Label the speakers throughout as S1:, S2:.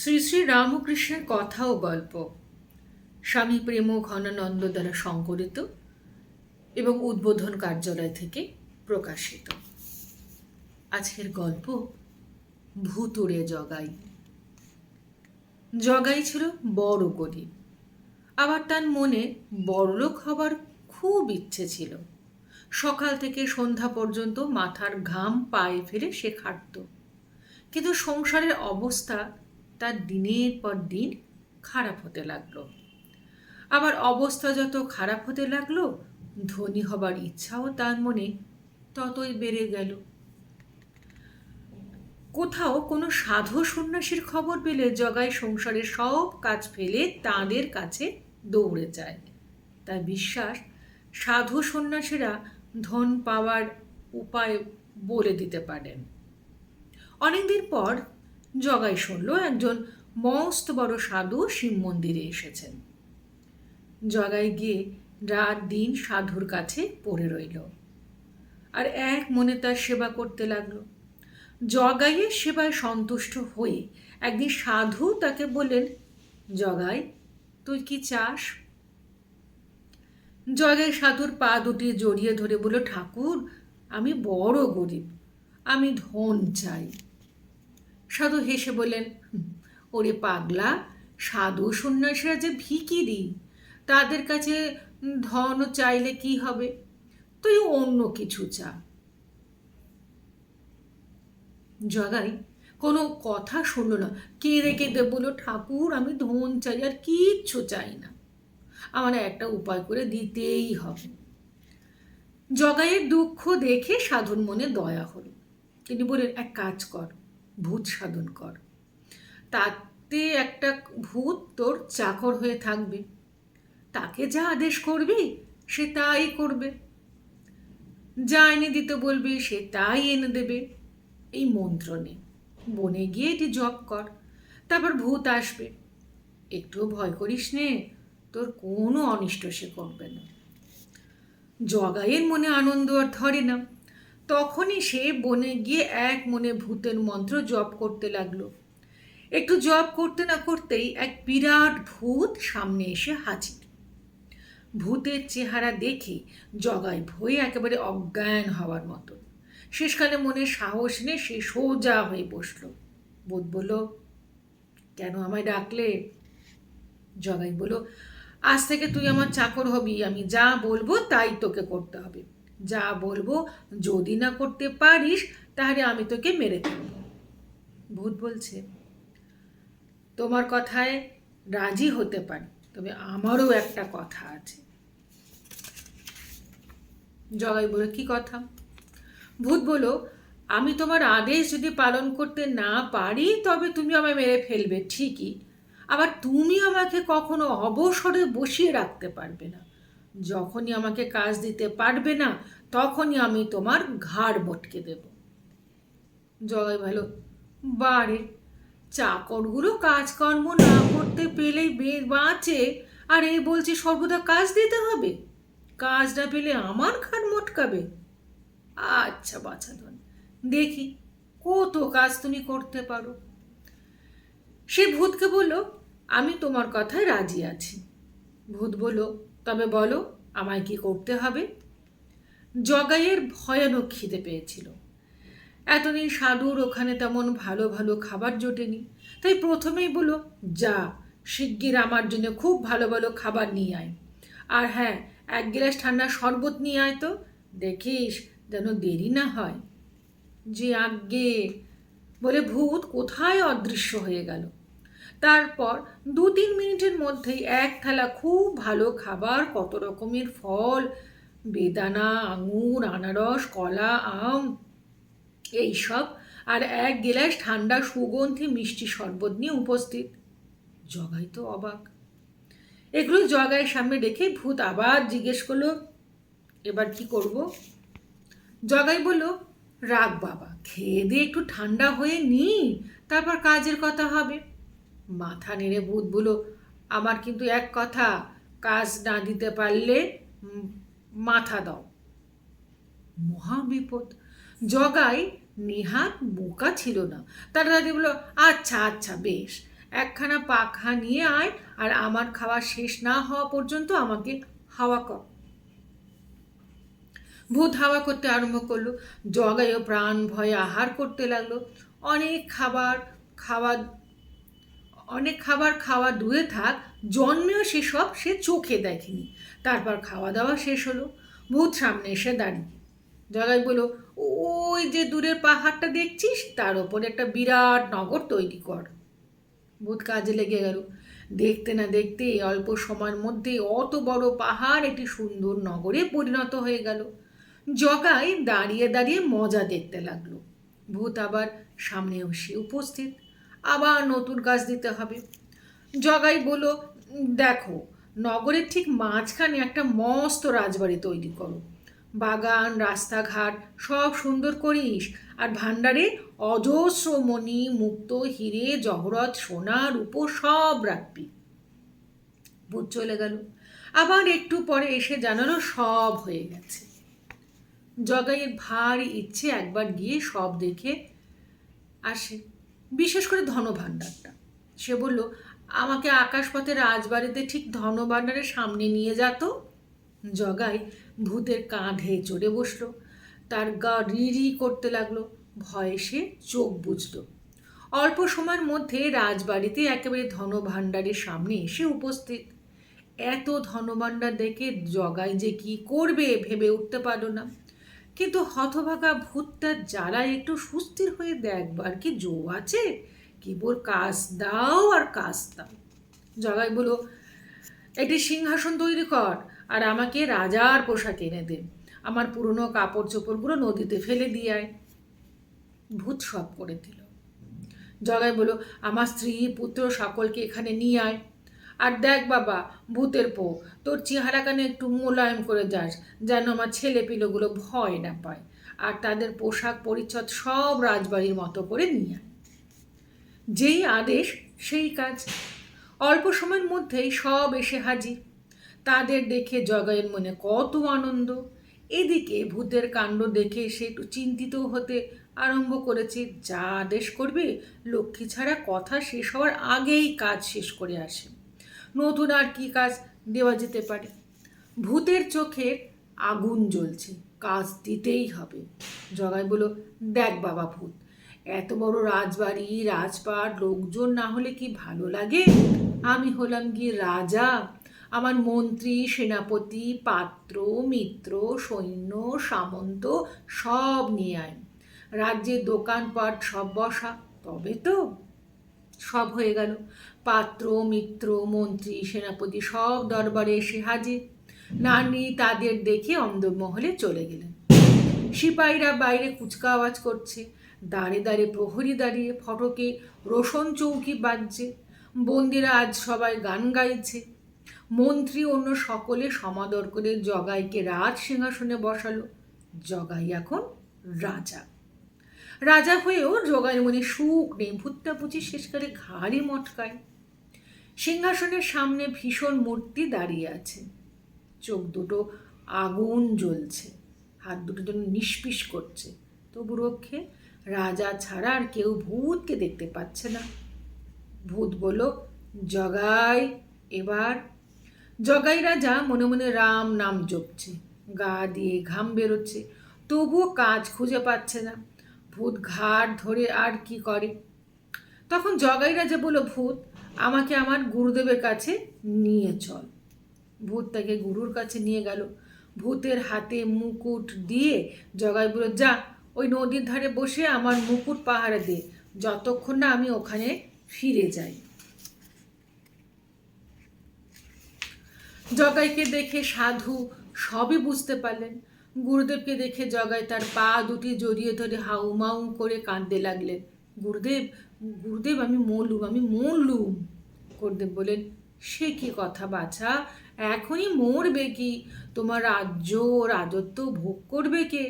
S1: শ্রী শ্রী রামকৃষ্ণের কথা ও গল্প। স্বামী প্রেম ঘনানন্দ দ্বারা সংকলিত এবং উদ্বোধন কার্যালয় থেকে প্রকাশিত। আজকের গল্প, ভুতুড়ে জগাই। জগাই ছিল বড় গরিব। আবার তার মনে বড়লোক হবার খুব ইচ্ছে ছিল। সকাল থেকে সন্ধ্যা পর্যন্ত মাথার ঘাম পায়ে ফেলে সে খাটত। কিন্তু সংসারের অবস্থা তার দিনের পর দিন খারাপ হতে লাগল। আবার অবস্থা যত খারাপ হতে লাগল, ধনী হবার ইচ্ছাও তার মনে ততই বেড়ে গেল। কোথাও কোনো সাধু সন্ন্যাসীর খবর পেলে জগাই সংসারের সব কাজ ফেলে তাদের কাছে দৌড়ে যায়। তার বিশ্বাস, সাধু সন্ন্যাসীরা ধন পাওয়ার উপায় বলে দিতে পারেন। অনেকদিন পর জগাই শুনল, একজন মস্ত বড় সাধু শিব মন্দিরে এসেছেন। জগাই গিয়ে রাত দিন সাধুর কাছে পড়ে রইল। আর এক মনে তার সেবা করতে লাগল। জগাইয়ের সেবায় সন্তুষ্ট হয়ে একদিন সাধু তাকে বললেন, জগাই, তুই কি চাস? জগাই সাধুর পা দুটি জড়িয়ে ধরে বলল, ঠাকুর, আমি বড় গরিব, আমি ধন চাই। সাধু হেসে বললেন ওরে পাগলা, সাধু সন্ন্যাসীরা যে ভিকিরি, তাদের কাছে ধন চাইলে কি হবে? তুই অন্য কিছু চা। জগাই কোনো কথা শুনলো না। কেঁদে কেঁদে বলল, ঠাকুর, আমি ধন চাই, আর কিচ্ছু চাই না। আমার একটা উপায় করে দিতেই হবে। জগাইয়ের দুঃখ দেখে সাধুর মনে দয়া হলো। তিনি বললেন, এক কাজ কর ভূত সাধন কর। তাতে একটা ভূত তোর চাকর হয়ে থাকবে। তাকে যা আদেশ করবি, সে তাই করবে। যা এনে দিতে বলবি, সে তাই এনে দেবে। এই মন্ত্র নে। বনে গিয়ে এটি জপ কর। তারপর ভূত আসবে। একটুও ভয় করিস নে, তোর কোনো অনিষ্ট সে করবে না। জগাইয়ের মনে আনন্দ আর ধরে না। তখনই সে বনে গিয়ে এক মনে ভূতের মন্ত্র জপ করতে লাগল। একটু জপ করতে না করতেই এক বিরাট ভূত সামনে এসে হাজির। ভূতের চেহারা দেখে জগাই ভয়ে একেবারে অজ্ঞান হওয়ার মতো। শেষকালে মনে সাহস নিয়ে সে সোজা হয়ে বসল। বোধ বলল, কেন আমায় ডাকলে? জগাই বলল, আজ থেকে তুই আমার চাকর হবি, আমি যা বলব তাই তোকে করতে হবে। যা বলব যদি না করতে পারিস, তাহলে আমি তোকে মেরে ফেলব ভূত বলছে, তোমার কথায় রাজি হতে পারি, তবে আমারও একটা কথা আছে। জগাই বলে, কি কথা? ভূত বলো, আমি তোমার আদেশ যদি পালন করতে না পারি, তবে তুমি আমায় মেরে ফেলবে, ঠিকই। আবার তুমি আমাকে কখনো অবসরে বসিয়ে রাখতে পারবে না। যখনই আমাকে কাজ দিতে পারবে না, তখনই আমি তোমার ঘাড় মটকে দেব। জগাই ভালো। বারে, চাকরগুলো কাজকর্ম না করতে পেলেই বাঁচে, আর এ বলছে সর্বদা কাজ দিতে হবে। কাজ না পেলে আমার ঘাড় মটকাবে। আচ্ছা বাছাধন দেখি কত কাজ তুমি করতে পারো। সে ভূতকে বলল, আমি তোমার কথায় রাজি আছি। ভূত বলল তবে বলো, আমায় কি করতে হবে? জগাইয়ের ভয়ানক খিদে পেয়েছিল। এতদিন সাধুর ওখানে তেমন ভালো ভালো খাবার জোটেনি। তাই প্রথমেই বলো, যা, শিগগির আমার জন্য খুব ভালো ভালো খাবার নিয়ে আয়। আর হ্যাঁ এক গ্লাস ঠান্ডা শরবত নিয়ে আয় তো, দেখিস যেন দেরি না হয়। যে আজ্ঞে, বলে ভূত কোথায় অদৃশ্য হয়ে গেল? তারপর দু তিন মিনিটের মধ্যেই এক থালা খুব ভালো খাবার, কত রকমের ফল, বেদানা, আঙুর, আনারস, কলা, আম এইসব আর এক গেলাস ঠান্ডা সুগন্ধি মিষ্টি শরবত নিয়ে উপস্থিত। জগাই তো অবাক। এগুলো জগাইয়ের সামনে রেখে ভূত আবার জিজ্ঞেস করল, এবার কি করব? জগাই বলল রাগ বাবা, খেয়ে দিয়ে একটু ঠান্ডা হয়ে নি, তারপর কাজের কথা হবে। মাথা নেড়ে ভূত বলো আমার কিন্তু এক কথা, কাজ না দিতে পারলে মাথা দাও। মহা বিপদ। জগাই নেহাত বোকা ছিল না। তারা দাদি বলল আচ্ছা আচ্ছা বেশ। একখানা পাখা নিয়ে আয় আর আমার খাওয়া শেষ না হওয়া পর্যন্ত আমাকে হাওয়া কর। ভূত হাওয়া করতে আরম্ভ করল। জগাইও প্রাণ ভয়ে আহার করতে লাগল। অনেক খাবার, খাওয়া অনেক খাবার খাওয়া দূরে থাক, জন্মেও সেসব সে চোখে দেখেনি। তারপর খাওয়া দাওয়া শেষ হলো। ভূত সামনে এসে দাঁড়িয়ে। জগাই বলল, ওই যে দূরের পাহাড়টা দেখছিস, তার ওপরে একটা বিরাট নগর তৈরি কর। ভূত কাজে লেগে গেল। দেখতে না দেখতে অল্প সময়ের মধ্যে অত বড় পাহাড় একটি সুন্দর নগরে পরিণত হয়ে গেল। জগাই দাঁড়িয়ে দাঁড়িয়ে মজা দেখতে লাগল। ভূত আবার সামনে এসে উপস্থিত। আবার নতুন কাজ দিতে হবে। জগাই বলল, দেখো, নগরের ঠিক মাঝখানে একটা মস্ত রাজবাড়ি তৈরি করো। বাগান, রাস্তাঘাট, সব সুন্দর করিস। আর ভাণ্ডারে অজস্র মণি, মুক্ত, হিরে, জহরত সোনা রূপো সব রাখবি। ভূত চলে গেল। আবার একটু পরে এসে জানালো, সব হয়ে গেছে। জগাইয়ের ভারী ইচ্ছে একবার গিয়ে সব দেখে আসে। বিশেষ করে ধনভাণ্ডারটা। সে বলল, আমাকে আকাশপথে রাজবাড়িতে ঠিক ধনভাণ্ডারের সামনে নিয়ে যেত জগাই ভূতের কাঁধে চড়ে বসল। তার গা রি করতে লাগল। ভয়ে সে চোখ বুঝল অল্প সময়ের মধ্যে রাজবাড়িতে একেবারে ধনভাণ্ডারের সামনে এসে উপস্থিত। এত ধনভাণ্ডার দেখে জগাই যে কি করবে ভেবে উঠতে পারল না। কিন্তু হতভাগা ভূতটা যারা একটু সুস্থির হয়ে দেখবার কি জো আছে? কেবল কাজ দাও আর কাজ দাও। জগাই বলো একটি সিংহাসন তৈরি কর আর আমাকে রাজার পোশাক এনে দে। আমার পুরনো কাপড় চোপড়গুলো নদীতে ফেলে দিয়ে আয়। ভূত সব করে দিল। জগাই বলো আমার স্ত্রী, পুত্র সকলকে এখানে নিয়ে আয়। আর দেখ বাবা, ভূতের পো তোর চেহারা চেহারাখানে একটু মোলায়েম করে যাস, যেন আমার ছেলে পিলোগুলো ভয় না পায়। আর তাদের পোশাক পরিচ্ছদ সব রাজবাড়ির মতো করে নিয়ে আয়। যেই আদেশ, সেই কাজ। অল্প সময়ের মধ্যেই সব এসে হাজির। তাদের দেখে জগাইয়ের মনে কত আনন্দ। এদিকে ভূতের কাণ্ড দেখে সে একটু চিন্তিত হতে আরম্ভ করেছে, যা আদেশ করবে, লক্ষ্মী ছাড়া কথা শেষ হওয়ার আগেই কাজ শেষ করে আসে। নতুন আর কি কাজ দেওয়া যেতে পারে? ভূতের চোখে আগুন জ্বলছে, কাজ দিতেই হবে। জগাই বলো দেখ বাবা ভূত, এত বড় রাজবাড়ি, রাজপাট, লোকজন না হলে কি ভালো লাগে? আমি হলাম গিয়ে রাজা। আমার মন্ত্রী, সেনাপতি, পাত্র, মিত্র, সৈন্য, সামন্ত, সব নিয়ে আয়। রাজ্যের দোকানপাট সব বসা, তবে তো সব হয়ে গেল। পাত্র, মিত্র, মন্ত্রী, সেনাপতি সব দরবারে এসে হাজির। নানি তাদের দেখে অন্দরমহলে চলে গেলেন। সিপাহীরা বাইরে কুচকা আওয়াজ করছে। দাঁড়ে দাঁড়ে প্রহরী দাঁড়িয়ে ফটকে রোশন চৌকি বাজছে বন্দিরা আজ সবাই গান গাইছে। মন্ত্রী অন্য সকলে সমাদর করে জগাইকে রাজ সিংহাসনে বসালো। জগাই এখন রাজা। রাজা হয়েও জগাইয়ের মনে সুখ নেই। ভুত্তা পুচি শেষকালে ঘাড়ি মটকায়। সিংহাসনের সামনে ভীষণ মূর্তি দাঁড়িয়ে আছে। চোখ দুটো আগুন জ্বলছে। হাত দুটো যেন নিষ্পিস করছে। তবু রক্ষে রাজা ছাড়া আর কেউ ভূতকে দেখতে পাচ্ছে না। ভূত বলল, জগাই, এবার? জগাই রাজা মনে মনে রাম নাম জপছে। গা দিয়ে ঘাম বেরোচ্ছে। তবুও কাজ খুঁজে পাচ্ছে না। ভূত ঘাট ধরে আর কি করে? তখন জগাই রাজা বলল, ভূত আমাকে আমার গুরুদেবের কাছে নিয়ে চল। ভূত তাকে গুরুর কাছে নিয়ে গেল। ভূতের হাতে মুকুট দিয়ে জগাই বলল, যা, ওই নদীর ধারে বসে আমার মুকুট পাহারা দে। যতক্ষণ না আমি ওখানে ফিরে যাই। জগাইকে দেখে সাধু সবই বুঝতে পারলেন। গুরুদেবকে দেখে জগাই তার পা দুটি জড়িয়ে ধরে হাউমাউ করে কাঁদতে লাগলেন। গুরুদেব গুরুদেব আমি মরলুম আমি মরলুম গুরুদেব বলেন সে কি কথা বাছা? এখনই মরবে কি? তোমার রাজ্য রাজত্ব ভোগ করবে কে?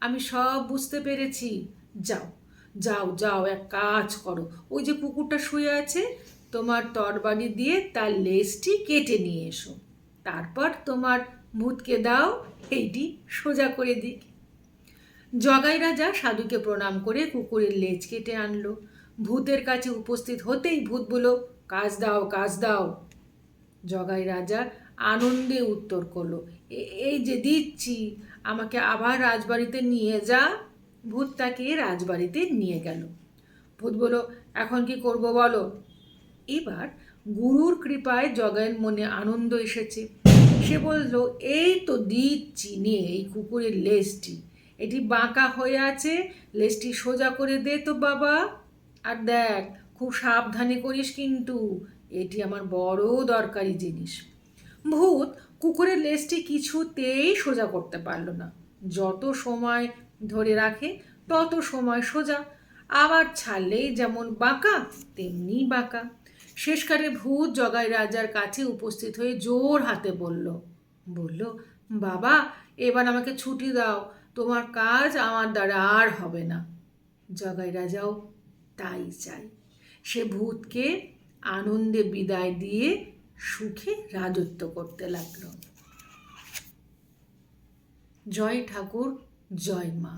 S1: আমি সব বুঝতে পেরেছি। যাও যাও যাও, এক কাজ করো। ওই যে কুকুরটা শুয়ে আছে, তোমার তরবারি দিয়ে তার লেজটি কেটে নিয়ে এসো। তারপর তোমার ভূতকে দাও, এইটি সোজা করে দিক। জগাই রাজা সাধুকে প্রণাম করে কুকুরের লেজ কেটে আনলো। ভূতের কাছে উপস্থিত হতেই ভূত বলল, কাজ দাও কাজ দাও। জগাই রাজা আনন্দে উত্তর করল, "এ- এই যে দিচ্ছি, আমাকে আবার রাজবাড়িতে নিয়ে যা। ভূত তাকে রাজবাড়িতে নিয়ে গেল। ভূত বলল, এখন কি করব বলো? এবার গুরুর কৃপায় জগাইয়ের মনে আনন্দ এসেছে। সে বলল, এই তো দিচ্ছি নিয়ে এই কুকুরের লেজটি। এটি বাঁকা হয়ে আছে। লেজটি সোজা করে দে তো বাবা। আর দেখ, খুব সাবধানে করিস কিন্তু। এটি আমার বড় দরকারি জিনিস। ভূত কুকুরের লেজটি কিছুতেই সোজা করতে পারল না। যত সময় ধরে রাখে, তত সময় সোজা। আবার ছাড়লেই যেমন বাঁকা, তেমনি বাঁকা। শেষকারে ভূত জগাই রাজার কাছে উপস্থিত হয়ে জোর হাতে বলল বলল, বাবা, এবার আমাকে ছুটি দাও। তোমার কাজ আমার দ্বারা আর হবে না। জগাই রাজাও তাই চাই সে ভূতকে আনন্দে বিদায় দিয়ে সুখে রাজত্ব করতে লাগল। জয় ঠাকুর, জয় মা।